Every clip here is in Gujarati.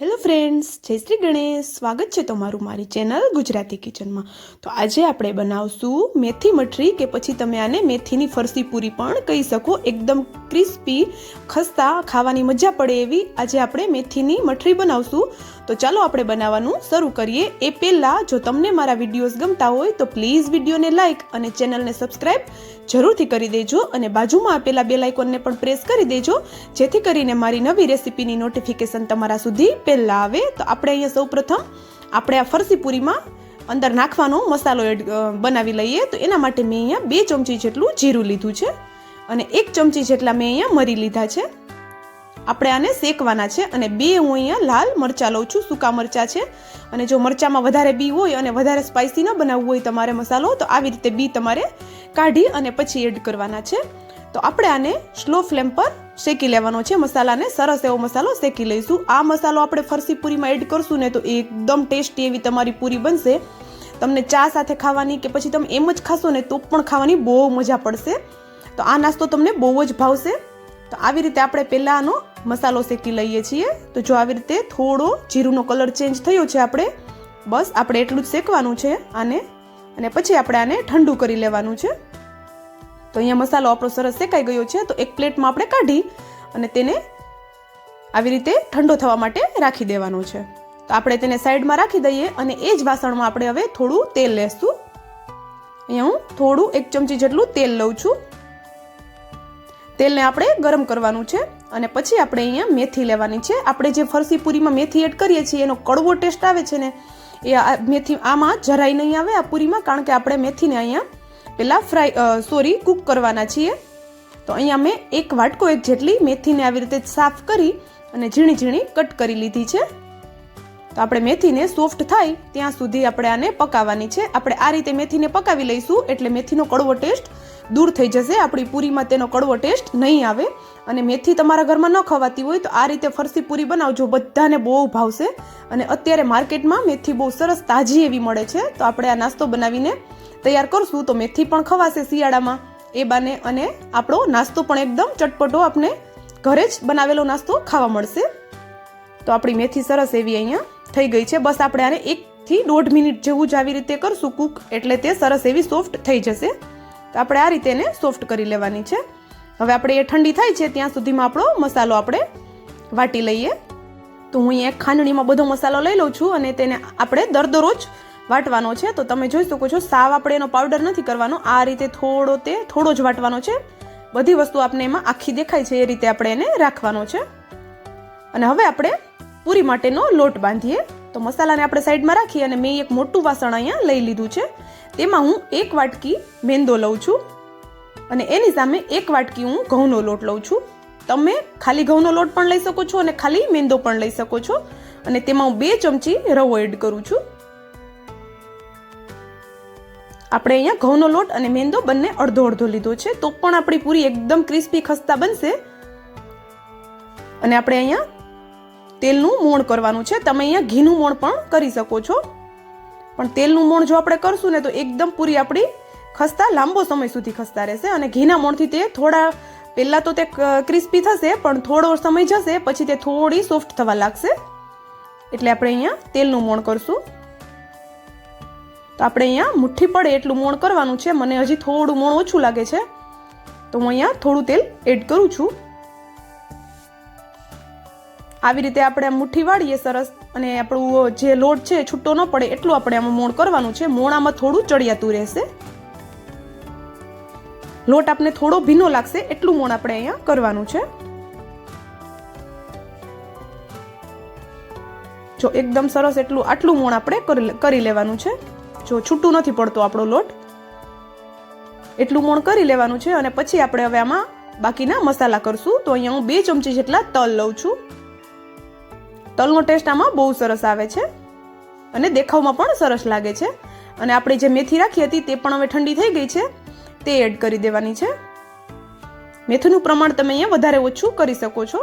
હેલો ફ્રેન્ડ્સ, જય શ્રી ગણેશ. સ્વાગત છે તમારું મારી ચેનલ ગુજરાતી કિચનમાં. તો આજે આપણે બનાવશું મેથી મઠરી કે પછી તમે આને મેથીની ફરસી પૂરી પણ કહી શકો. એકદમ ક્રિસ્પી, ખસ્તા, ખાવાની મજા પડે એવી આજે આપણે મેથીની મઠરી બનાવશું. તો ચાલો આપણે બનાવવાનું શરૂ કરીએ. એ પહેલાં જો તમને મારા વિડીયોઝ ગમતા હોય તો પ્લીઝ વિડીયોને લાઇક અને ચેનલને સબસ્ક્રાઈબ જરૂરથી કરી દેજો અને બાજુમાં આપેલા બે લાઇકોનને પણ પ્રેસ કરી દેજો. જેથી કરીને મારી નવી રેસિપીની નોટિફિકેશન તમારા સુધી પહેલાં આવે. તો આપણે અહીંયા સૌપ્રથમ આપણે આ ફરસી પૂરીમાં અંદર નાખવાનો મસાલો એડ બનાવી લઈએ. તો એના માટે મેં અહીંયા બે ચમચી જેટલું જીરું લીધું છે અને એક ચમચી જેટલા મેં અહીંયા મરી લીધા છે. આપણે આને શેકવાના છે અને બે હું અહીંયા લાલ મરચાં લઉં છું, સૂકા મરચાં છે. અને જો મરચાંમાં વધારે બી હોય અને વધારે સ્પાઇસી ન બનાવવું હોય તમારે મસાલો, તો આવી રીતે બી તમારે કાઢી અને પછી એડ કરવાના છે. તો આપણે આને સ્લો ફ્લેમ પર શેકી લેવાનો છે. મસાલાને સરસ એવો મસાલો શેકી લઈશું. આ મસાલો આપણે ફરસી પૂરીમાં એડ કરશું ને તો એકદમ ટેસ્ટી એવી તમારી પૂરી બનશે. તમને ચા સાથે ખાવાની કે પછી તમે એમ જ ખાશો ને તો પણ ખાવાની બહુ મજા પડશે. તો આ નાસ્તો તમને બહુ જ ભાવશે. તો આવી રીતે આપણે પહેલાં આનો મસાલો શેકી લઈએ છીએ. તો જો આવી રીતે થોડો જીરુંનો કલર ચેન્જ થયો છે આપણે, બસ આપણે એટલું જ શેકવાનું છે આને, અને પછી આપણે આને ઠંડુ કરી લેવાનું છે. તો અહીંયા મસાલો આપણો સરસ શેકાઈ ગયો છે, તો એક પ્લેટમાં આપણે કાઢી અને તેને આવી રીતે ઠંડો થવા માટે રાખી દેવાનો છે. તો આપણે તેને સાઈડમાં રાખી દઈએ અને એ જ વાસણમાં આપણે હવે થોડું તેલ લેશું. અહીંયા હું થોડું એક ચમચી જેટલું તેલ લઉં છું. તેલને આપણે ગરમ કરવાનું છે અને પછી આપણે અહીંયા મેથી લેવાની છે. આપણે જે ફરસી પૂરીમાં મેથી એડ કરીએ છીએ, એનો કડવો ટેસ્ટ આવે છે ને, એ મેથી આમાં જરાય નહીં આવે આ પૂરીમાં, કારણ કે આપણે મેથીને અહીંયા પહેલાં ફ્રાય સોરી, કૂક કરવાના છીએ. તો અહીંયા મેં એક વાટકો એક જેટલી મેથીને આવી રીતે સાફ કરી અને ઝીણી ઝીણી કટ કરી લીધી છે. તો આપણે મેથીને સોફ્ટ થાય ત્યાં સુધી આપણે આને પકાવવાની છે. આપણે આ રીતે મેથીને પકાવી લઈશું એટલે મેથીનો કડવો ટેસ્ટ દૂર થઈ જશે, આપણી પૂરીમાં તેનો કડવો ટેસ્ટ નહીં આવે. અને મેથી તમારા ઘરમાં ન ખવાતી હોય તો આ રીતે ફરસી પૂરી બનાવજો, બધાને બહુ ભાવશે. અને અત્યારે માર્કેટમાં મેથી બહુ સરસ તાજી એવી મળે છે. તો આપણે આ નાસ્તો બનાવીને તૈયાર કરશું. તો મેથી પણ ખવાશે શિયાળામાં. એ બાને અને આપણો નાસ્તો પણ એકદમ ચટપટો આપણે ઘરે જ બનાવેલો નાસ્તો ખાવા મળશે. તો આપણી મેથી સરસ એવી અહીંયા થઈ ગઈ છે. બસ આપણે આને એકથી દોઢ મિનિટ જેવું જ આવી રીતે કરશું. કૂક એટલે તે સરસ એવી સોફ્ટ થઈ જશે. તો આપણે આ રીતે એને સોફ્ટ કરી લેવાની છે. હવે આપણે એ ઠંડી થાય છે ત્યાં સુધીમાં આપણો મસાલો આપણે વાટી લઈએ. તો હું અહીંયા ખાંડણીમાં બધો મસાલો લઈ લઉં છું અને તેને આપણે દરદરોજ વાટવાનો છે. તો તમે જોઈ શકો છો, સાવ આપણે એનો પાવડર નથી કરવાનો. આ રીતે થોડો તે થોડો જ વાટવાનો છે. બધી વસ્તુ આપણે એમાં આખી દેખાય છે એ રીતે આપણે એને રાખવાનો છે. અને હવે આપણે પૂરી માટેનો લોટ બાંધીએ. તો મસાલાને આપણે સાઈડમાં રાખી અને મેં એક મોટું વાસણ અહીંયા લઈ લીધું છે. તેમાં હું એક વાટકી મેંદો લઉં છું અને એની સામે એક વાટકી હું ઘઉંનો લોટ લઉં છું. તમે ખાલી ઘઉંનો લોટ પણ લઈ શકો છો અને ખાલી મેંદો પણ લઈ શકો છો. અને તેમાં હું બે ચમચી રવો એડ કરું છું. આપણે અહીંયા ઘઉંનો લોટ અને મેંદો બંને અડધો અડધો લીધો છે, તો પણ આપણી પૂરી એકદમ ક્રિસ્પી ખસ્તા બનશે. અને આપણે અહીંયા તેલનું મોણ કરવાનું છે. તમે અહીંયા ઘીનું મોણ પણ કરી શકો છો. પણ તેલનું મોણ જો આપણે કરશું ને તો એકદમ પૂરી આપણી ખસ્તા લાંબો સમય સુધી ખસ્તા રહેશે અને ઘીના મોણથી તે થોડા પહેલાં તો તે ક્રિસ્પી થશે, પણ થોડો સમય જશે, પછી તે થોડી સોફ્ટ થવા લાગશે. એટલે આપણે અહીંયા તેલનું મોણ કરશું. તો આપણે અહીંયા મુઠ્ઠી પડે એટલું મોણ કરવાનું છે. મને હજી થોડું મોણ ઓછું લાગે છે. તો હું અહીંયા થોડું તેલ એડ કરું છું. આવી રીતે આપણે આ મુઠ્ઠી વાળીએ સરસ અને આપણું જે લોટ છે છૂટો ન પડે એટલું આપણે આમાં મોણ કરવાનું છે. મોણામાં થોડું ચડિયાતું રહેશે. લોટ આપણે થોડો ભીનો લાગશે એટલું મોણ આપણે અહીંયા કરવાનું છે. જો એકદમ સરસ એટલું આટલું મોણ આપણે કરી લેવાનું છે. જો છૂટું નથી પડતો આપણો લોટ. એટલું મોણ કરી લેવાનું છે અને પછી આપણે હવે આમાં બાકીના મસાલા કરશું. તો અહીંયા હું બે ચમચી જેટલા તલ લઉં છું. તલનો ટેસ્ટ આમાં બહુ સરસ આવે છે અને દેખાવમાં પણ સરસ લાગે છે. અને આપણે જે મેથી રાખી હતી તે પણ હવે ઠંડી થઈ ગઈ છે. તે એડ કરી દેવાની છે. મેથીનું પ્રમાણ તમે અહીંયા વધારે ઓછું કરી શકો છો.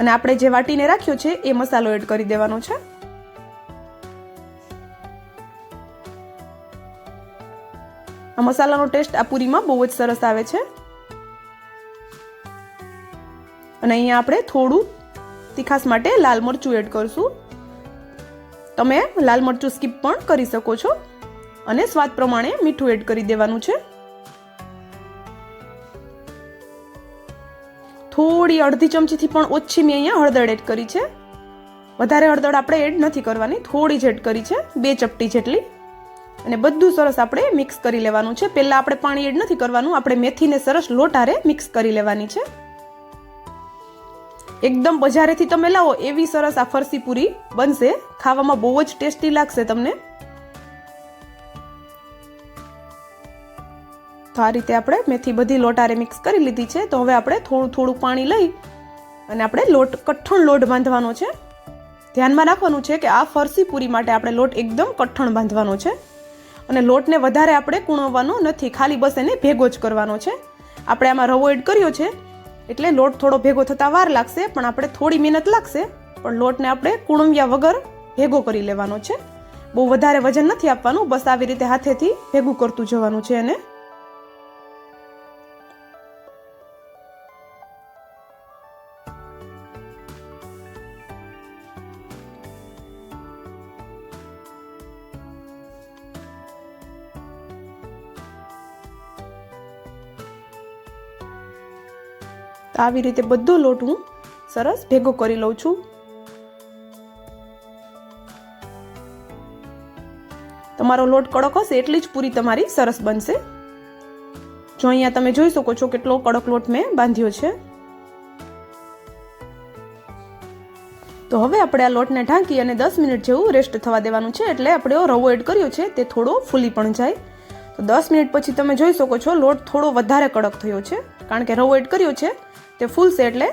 અને આપણે જે વાટીને રાખ્યો છે એ મસાલો એડ કરી દેવાનો છે. આ મસાલાનો ટેસ્ટ આ પૂરીમાં બહુ જ સરસ આવે છે. અને અહીંયા આપણે થોડું તીખાસ માટે લાલ મરચું એડ કરશું. તમે લાલ મરચું સ્કીપ પણ કરી શકો છો. અને સ્વાદ પ્રમાણે મીઠું એડ કરી દેવાનું છે. થોડી અડધી ચમચીથી પણ ઓછી મેં અહીંયા હળદર એડ કરી છે. વધારે હળદર આપણે એડ નથી કરવાની, થોડી જ એડ કરી છે, બે ચપટી જેટલી. અને બધું સરસ આપણે મિક્સ કરી લેવાનું છે. પહેલાં આપણે પાણી એડ નથી કરવાનું, આપણે મેથીને સરસ લોટારે મિક્સ કરી લેવાની છે. એકદમ બજારેથી તમે લાવો, એવી સરસ આ ફરસી પૂરી બનશે. ખાવામાં બહુ જ ટેસ્ટી લાગશે તમને. તો આ રીતે આપણે મેથી બધી લોટારે મિક્સ કરી લીધી છે. તો હવે આપણે થોડું થોડું પાણી લઈ અને આપણે લોટ, કઠણ લોટ બાંધવાનો છે. ધ્યાનમાં રાખવાનું છે કે આ ફરસી પૂરી માટે આપણે લોટ એકદમ કઠણ બાંધવાનો છે. અને લોટને વધારે આપણે કૂણવવાનો નથી, ખાલી બસ એને ભેગો જ કરવાનો છે. આપણે આમાં રવો એડ કર્યો છે. એટલે લોટ થોડો ભેગો થતાં વાર લાગશે, પણ આપણે થોડી મહેનત લાગશે. પણ લોટને આપણે કુણવ્યા વગર ભેગો કરી લેવાનો છે. બહુ વધારે વજન નથી આપવાનું, બસ આવી રીતે હાથેથી ભેગું કરતું જવાનું છે એને. તો આવી રીતે બધો લોટ હું સરસ ભેગો કરી લઉં છું. તમારો લોટ કડક હશે એટલી જ પૂરી તમારી સરસ બનશે. જો અહીંયા તમે જોઈ શકો છો કેટલો કડક લોટ મેં બાંધ્યો છે. તો હવે આપણે આ લોટને ઢાંકી અને દસ મિનિટ જેવું રેસ્ટ થવા દેવાનું છે એટલે આપણે રવો એડ કર્યો છે તે થોડો ફૂલી પણ જાય. તો દસ મિનિટ પછી તમે જોઈ શકો છો લોટ થોડો વધારે કડક થયો છે કારણ કે રવો એડ કર્યો છે. તે ફૂલશે એટલે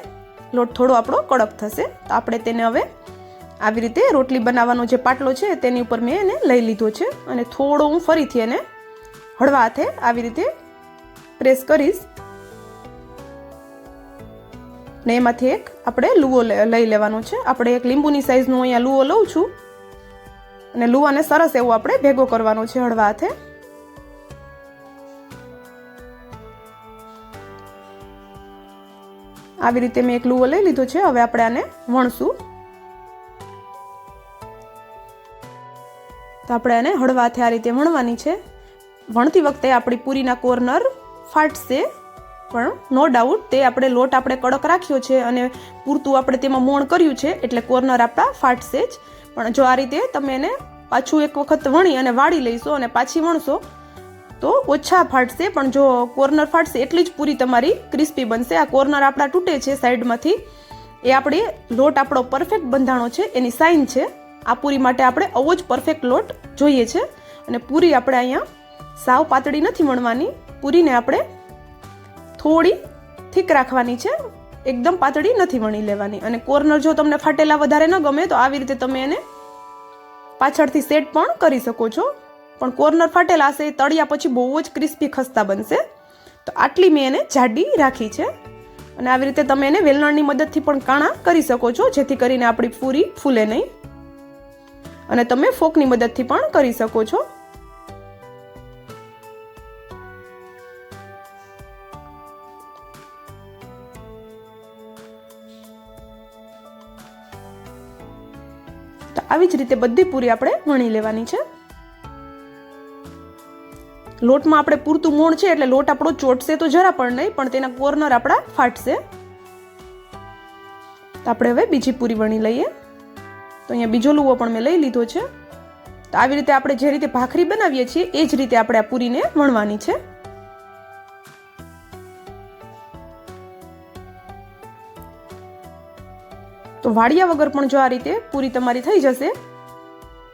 લોટ થોડો આપણો કડક થશે. તો આપણે તેને હવે આવી રીતે રોટલી બનાવવાનો જે પાટલો છે તેની ઉપર મેં એને લઈ લીધો છે. અને થોડો હું ફરીથી એને હળવા હાથે આવી રીતે પ્રેસ કરીશ. ને એમાંથી એક આપણે લુવો લઈ લેવાનો છે. આપણે એક લીંબુની સાઈઝનો અહીંયા લુવો લઉં છું. અને લુવાને સરસ એવો આપણે ભેગો કરવાનો છે હળવા હાથે. આવી રીતે મેં એક લુવો લઈ લીધો છે. હવે આપણે આને વણશું. તો આપણે આને હળવાથી આ રીતે વણવાની છે. વણતી વખતે આપણી પૂરીના કોર્નર ફાટશે. પણ નો ડાઉટ, તે આપણે લોટ આપણે કડક રાખ્યો છે અને પૂરતું આપણે તેમાં મોણ કર્યું છે, એટલે કોર્નર આપણા ફાટશે જ. પણ જો આ રીતે તમે એને પાછું એક વખત વણી અને વાળી લઈશો અને પાછી વણશો તો ઓછા ફાટશે, પણ જો કોર્નર ફાટશે એટલી જ પૂરી તમારી ક્રિસ્પી બનશે. આ કોર્નર આપણા તૂટે છે સાઈડમાંથી. એ આપણે લોટ આપણો પરફેક્ટ બંધાણો છે, એની સાઇન છે. આ પૂરી માટે આપણે આવો જ પરફેક્ટ લોટ જોઈએ છે. અને પૂરી આપણે અહીંયા સાવ પાતળી નથી વણવાની. પૂરીને આપણે થોડી થીક રાખવાની છે. એકદમ પાતળી નથી વણી લેવાની. અને કોર્નર જો તમને ફાટેલા વધારે ન ગમે તો આવી રીતે તમે એને પાછળથી સેટ પણ કરી શકો છો. પણ કોર્નર ફાટેલા હશે તળિયા પછી બહુ જ ક્રિસ્પી ખસ્તા બનશે. તો આટલી મેં એને જાડી રાખી છે. અને આવી રીતે તમે એને વેલણની મદદથી પણ કાણા કરી શકો છો, જેથી કરીને આપણી પૂરી ફૂલે નહીં. અને તમે ફોકની મદદથી પણ કરી શકો છો. તો આવી જ રીતે બધી પૂરી આપણે વણી લેવાની છે. લોટમાં આપણે પૂરતું મોણ છે એટલે લોટ આપણો ચોટશે તો જરા પણ નહીં, પણ તેના કોર્નર આપણા ફાટશે. તો આપણે હવે બીજી પૂરી વણી લઈએ. તો અહીંયા બીજો લુવો પણ મેં લઈ લીધો છે. તો આવી રીતે આપણે જે રીતે ભાખરી બનાવીએ છીએ, એ જ રીતે આપણે આ પૂરીને વણવાની છે. તો વાડિયા વગર પણ જો આ રીતે પૂરી તમારી થઈ જશે,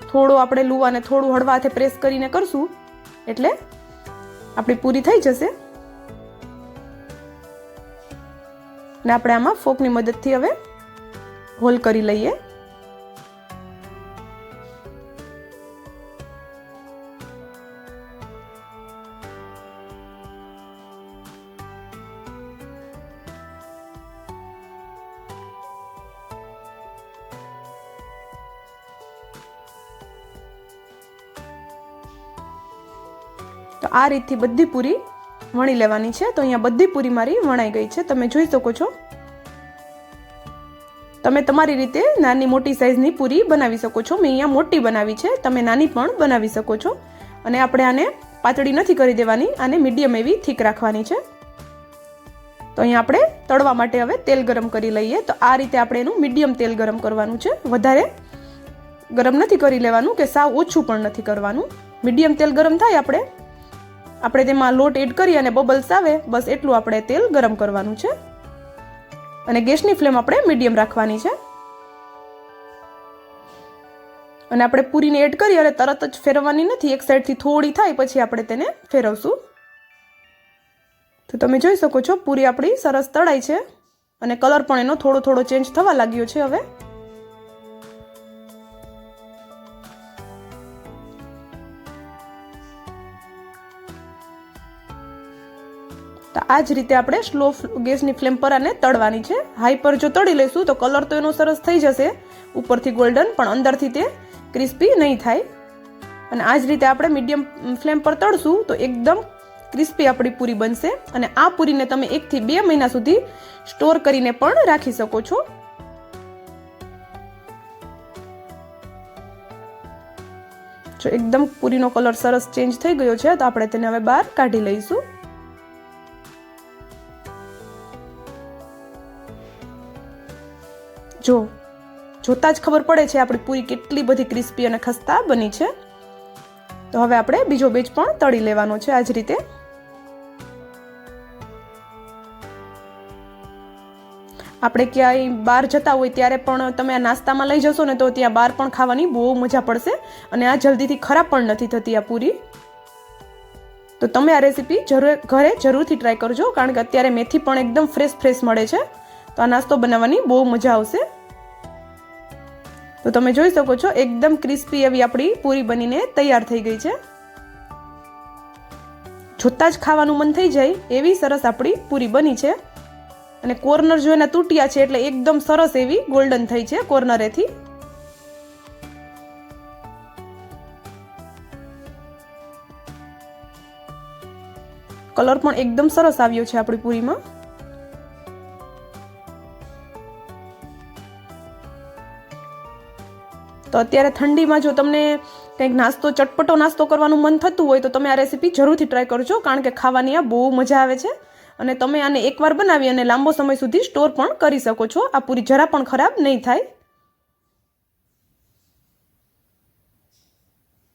થોડો આપણે લુવાને થોડું હળવા હાથે પ્રેસ કરીને કરશું, એટલે આપણી પૂરી થઈ જશે? ને આપણે આમાં ફોકની મદદથી હવે હોલ કરી લઈએ. તો આ રીતથી બધી પૂરી વણી લેવાની છે. તો અહીંયા બધી પૂરી મારી વણાઈ ગઈ છે. તમે જોઈ શકો છો. તમે તમારી રીતે નાની મોટી સાઇઝની પૂરી બનાવી શકો છો. મેં અહીંયા મોટી બનાવી છે. તમે નાની પણ બનાવી શકો છો. અને આપણે આને પાતળી નથી કરી દેવાની. આને મીડિયમ એવી થીક રાખવાની છે. તો અહીંયા આપણે તળવા માટે હવે તેલ ગરમ કરી લઈએ. તો આ રીતે આપણે એનું મીડિયમ તેલ ગરમ કરવાનું છે. વધારે ગરમ નથી કરી લેવાનું કે સાવ ઓછું પણ નથી કરવાનું. મીડિયમ તેલ ગરમ થાય આપણે આપણે તેમાં લોટ એડ કરી અને બબલ્સ આવે, બસ એટલું આપણે તેલ ગરમ કરવાનું છે. અને ગેસની ફ્લેમ આપણે મીડિયમ રાખવાની છે. અને આપણે પૂરીને એડ કરી અને તરત જ ફેરવવાની નથી, એક સાઈડથી થોડી થાય પછી આપણે તેને ફેરવશું. તો તમે જોઈ શકો છો, પૂરી આપણી સરસ તળાઈ છે. અને કલર પણ એનો થોડો થોડો ચેન્જ થવા લાગ્યો છે હવે. તો આ જ રીતે આપણે સ્લો ગેસની ફ્લેમ પર આને તળવાની છે. હાઈ પર જો તળી લઈશું તો કલર તો એનો સરસ થઈ જશે. ઉપરથી ગોલ્ડન, પણ અંદરથી તે ક્રિસ્પી નહીં થાય. અને આ જ રીતે આપણે મીડિયમ ફ્લેમ પર તળશું તો એકદમ ક્રિસ્પી આપણી પૂરી બનશે. અને આ પૂરીને તમે એકથી બે મહિના સુધી સ્ટોર કરીને પણ રાખી શકો છો. જો એકદમ પૂરીનો કલર સરસ ચેન્જ થઈ ગયો છે, તો આપણે તેને હવે બહાર કાઢી લઈશું. જો, જોતાં જ ખબર પડે છે આપણી પૂરી કેટલી બધી ક્રિસ્પી અને ખસ્તા બની છે. તો હવે આપણે બીજો બેચ પણ તળી લેવાનો છે આ જ રીતે. આપણે ક્યાંય બહાર જતા હોય ત્યારે પણ તમે આ નાસ્તામાં લઈ જશો ને તો ત્યાં બહાર પણ ખાવાની બહુ મજા પડશે અને આ જલ્દીથી ખરાબ પણ નથી થતી આ પૂરી. તો તમે આ રેસીપી જરૂર, ઘરે જરૂરથી ટ્રાય કરજો કારણ કે અત્યારે મેથી પણ એકદમ ફ્રેશ ફ્રેશ મળે છે. તો આ નાસ્તો બનાવવાની બહુ મજા આવશે. તો તમે જોઈ શકો છો, એકદમ ક્રિસ્પી એવી આપણી પૂરી બનીને તૈયાર થઈ ગઈ છે. જોતાં જ ખાવાનું મન થઈ જાય એવી સરસ આપણી પૂરી બની છે. અને કોર્નર જો એના તૂટ્યા છે એટલે એકદમ સરસ એવી ગોલ્ડન થઈ છે કોર્નરેથી. કલર પણ એકદમ સરસ આવ્યો છે આપણી પૂરીમાં. તો અત્યારે ઠંડીમાં જો તમને કંઈક નાસ્તો, ચટપટો નાસ્તો કરવાનું મન થતું હોય તો તમે આ રેસીપી જરૂરથી ટ્રાય કરજો, કારણ કે ખાવાની આ બહુ મજા આવે છે. અને તમે આને એકવાર બનાવી અને લાંબો સમય સુધી સ્ટોર પણ કરી શકો છો. આ પૂરી જરા પણ ખરાબ નહીં થાય.